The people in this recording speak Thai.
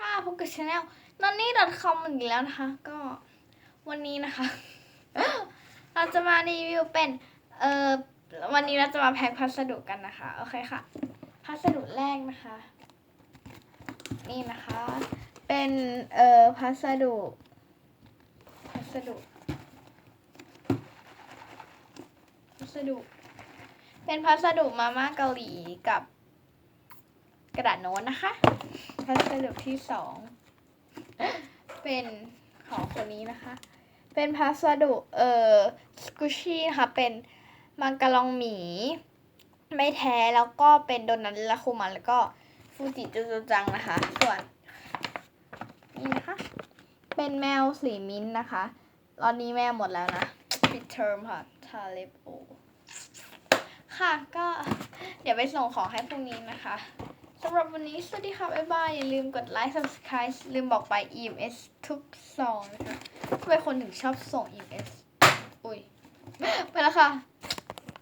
ค่ะพบกับชาแนลนอนนี่ .com อีกแล้วนะคะ ก็วันนี้นะคะ เราจะมารีวิวเป็น เอ่อ วันนี้เราจะมาแพ็คพัสดุกันนะคะ โอเคค่ะ พัสดุแรกนะคะ นี่นะคะ เป็น เอ่อ พัสดุ พัสดุ พัสดุ เป็นพัสดุมาม่าเกาหลีกับ ระดาษโน้ตนะคะพัสดุที่สองเป็นของคนนี้นะคะ เป็นพัสดุเอ่อสกูชี่นะคะเป็นมังกรองหมี ไม่แท้แล้วก็เป็นโดนัทละคุมันแล้วก็ฟูจิจูจูจังนะคะ ส่วนนี่นะคะเป็นแมวสีมิ้นท์นะคะ ตอนนี้แมวหมดแล้วนะปิดเทอมค่ะทาเล็บโอค่ะก็เดี๋ยวไปส่งของให้พรุ่งนี้นะคะ สำหรับวันนี้ สวัสดีค่ะ บ๊ายบาย อย่าลืมกดไลค์ subscribe ลืมบอกไป EMS ทุกซองนะคะทำไมคนถึงชอบส่ง EMS อุ้ย ไปแล้วค่ะ